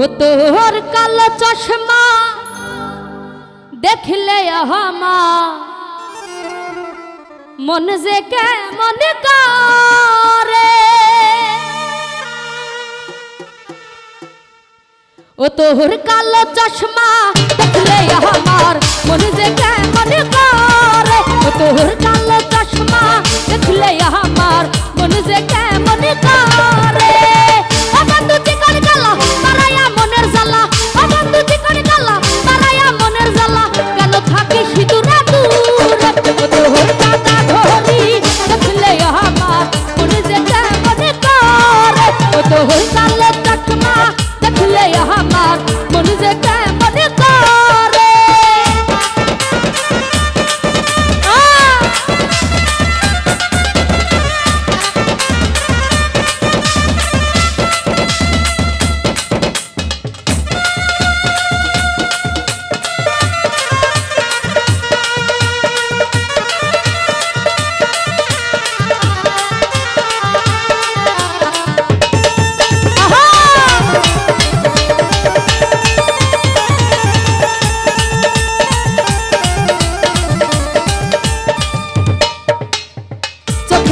ও তোর কালো চশমা দেখলে আমা মন যে কেমন করে। ও তোর কালো চশমা দেখলে আমার মন যে কেমন করে। ও তোর কালো চশমা দেখলে আমার মন যে কেমন করে।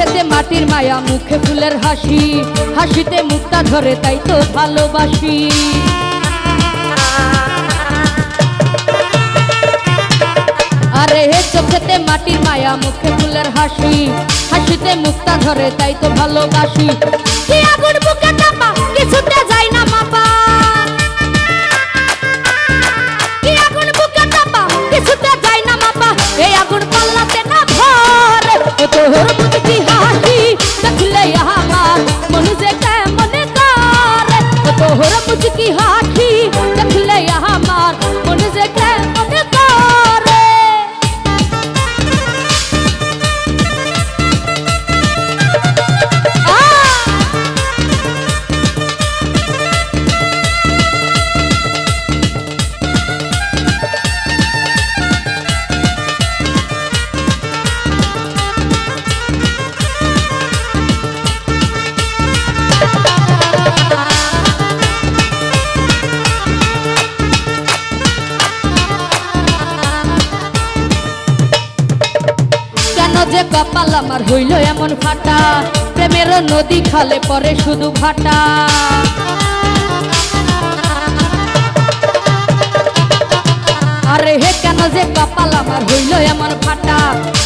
খেতে মাটির মায়া, মুখে ফুলের হাসি। হাসিতে মুক্তা ধরে, তাই তো ভালোবাসি। আরে হে চোখেতে মাটির মায়া, মুখে ফুলের হাসি। হাসিতে মুক্তা ধরে, তাই তো ভালোবাসি। আগুন हो तोहरा मुझकी हार কাপাল আমার হইল এমন ফাটা প্রেমের নদী খালে পরে শুধু ভাটা। আরে হে কেন যে কপাল আমার হইল এমন ফাটা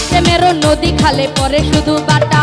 প্রেমের নদী খালে পরে শুধু বাটা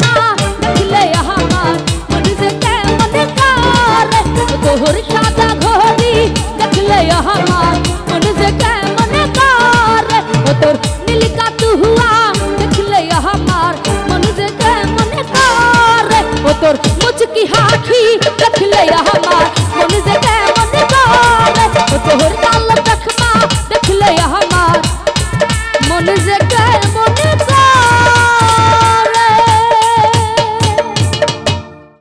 তোর মুচকি হাঁখি দেখলে আমার মন যে কেমন তোর কাল দেখমা দেখলে আমার মন যে